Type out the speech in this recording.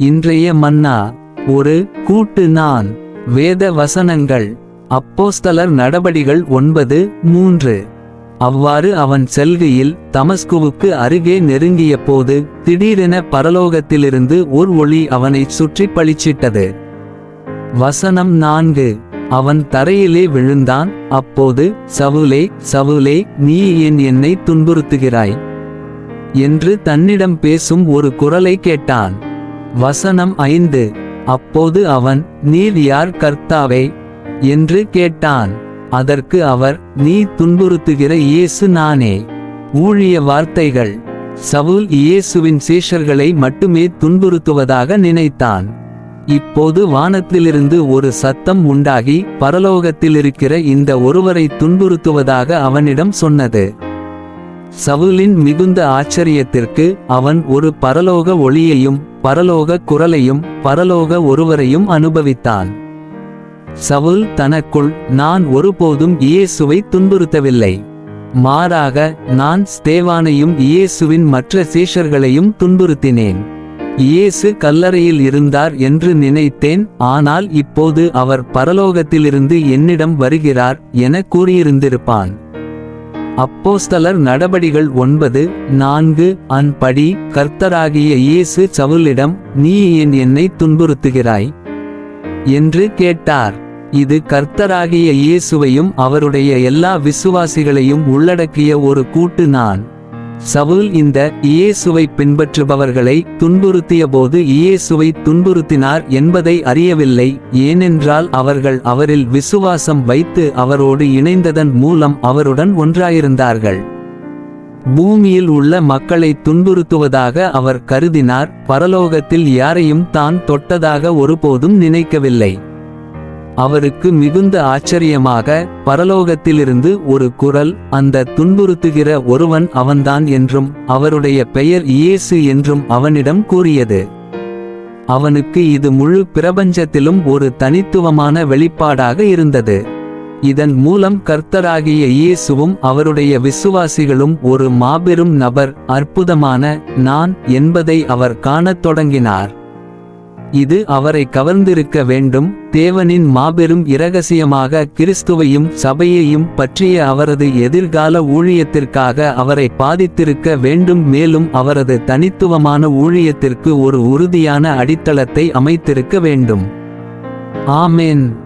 இன்றைய மன்னா ஒரு கூட்டு நான். வேத வசனங்கள். அப்போஸ்தலர் நடபடிகள் ஒன்பது மூன்று. அவ்வாறு அவன் செல்கையில் தமஸ்குவுக்கு அருகே நெருங்கிய போது திடீரென பரலோகத்திலிருந்து ஒரு ஒளி அவனைச் சுற்றி பளிச்சிட்டது. வசனம் நான்கு. அவன் தரையிலே விழுந்தான். அப்போது சவுலே சவுலே நீ என் என்னை துன்புறுத்துகிறாய்? என்று தன்னிடம் பேசும் ஒரு குரலை கேட்டான். வசனம் ஐந்து. அப்போது அவன் நீர் யார் கர்த்தாவே என்று கேட்டான். அதற்கு அவர் நீ துன்புறுத்துகிற இயேசு நானே. ஊழிய வார்த்தைகள். சவுல் இயேசுவின் சீஷர்களை மட்டுமே துன்புறுத்துவதாக நினைத்தான். இப்போது வானத்திலிருந்து ஒரு சத்தம் உண்டாகி பரலோகத்திலிருக்கிற இந்த ஒருவரை துன்புறுத்துவதாக அவனிடம் சொன்னது. சவுலின் மிகுந்த ஆச்சரியத்திற்கு அவன் ஒரு பரலோக ஒளியையும் பரலோக குரலையும் பரலோக ஒருவரையும் அனுபவித்தான் சவுல் தனக்குள் நான் ஒருபோதும் இயேசுவை துன்புறுத்தவில்லை. மாறாக நான் ஸ்தேவானையும் இயேசுவின் மற்ற சீஷர்களையும் துன்புறுத்தினேன். இயேசு கல்லறையில் இருந்தார் என்று நினைத்தேன் ஆனால் இப்போது அவர் பரலோகத்திலிருந்து என்னிடம் வருகிறார் என கூறியிருந்திருப்பான். அப்போஸ்தலர் நடபடிகள் ஒன்பது நான்கு அன்படி கர்த்தராகிய இயேசு சவுலிடம் நீ ஏன் என்னை துன்புறுத்துகிறாய் என்று கேட்டார். இது கர்த்தராகிய இயேசுவையும் அவருடைய எல்லா விசுவாசிகளையும் உள்ளடக்கிய ஒரு கூட்டு நான். சவுல் இந்த இயேசுவை பின்பற்றுபவர்களை துன்புறுத்தியபோது இயேசுவை துன்புறுத்தினார் என்பதை அறியவில்லை ஏனென்றால் அவர்கள் அவரில் விசுவாசம் வைத்து அவரோடு இணைந்ததன் மூலம் அவருடன் ஒன்றாயிருந்தார்கள். பூமியில் உள்ள மக்களை துன்புறுத்துவதாக அவர் கருதினார் பரலோகத்தில் யாரையும் தான் தொட்டதாக ஒருபோதும் நினைக்கவில்லை. அவருக்கு மிகுந்த ஆச்சரியமாக பரலோகத்திலிருந்து ஒரு குரல் அந்த துன்புறுத்துகிற ஒருவன் அவன்தான் என்றும் அவருடைய பெயர் இயேசு என்றும் அவனிடம் கூறியது. அவனுக்கு இது முழு பிரபஞ்சத்திலும் ஒரு தனித்துவமான வெளிப்பாடாக இருந்தது. இதன் மூலம் கர்த்தராகிய இயேசுவும் அவருடைய விசுவாசிகளும் ஒரு மாபெரும் நபர் அற்புதமான நான் என்பதை அவர் காணத் தொடங்கினார். இது அவரை கவர்ந்திருக்க வேண்டும் தேவனின் மாபெரும் இரகசியமாக கிறிஸ்துவையும் சபையையும் பற்றிய அவரது எதிர்கால ஊழியத்திற்காக அவரை பாதித்திருக்க வேண்டும் மேலும் அவரது தனித்துவமான ஊழியத்திற்கு ஒரு உறுதியான அடித்தளத்தை அமைத்திருக்க வேண்டும். ஆமேன்.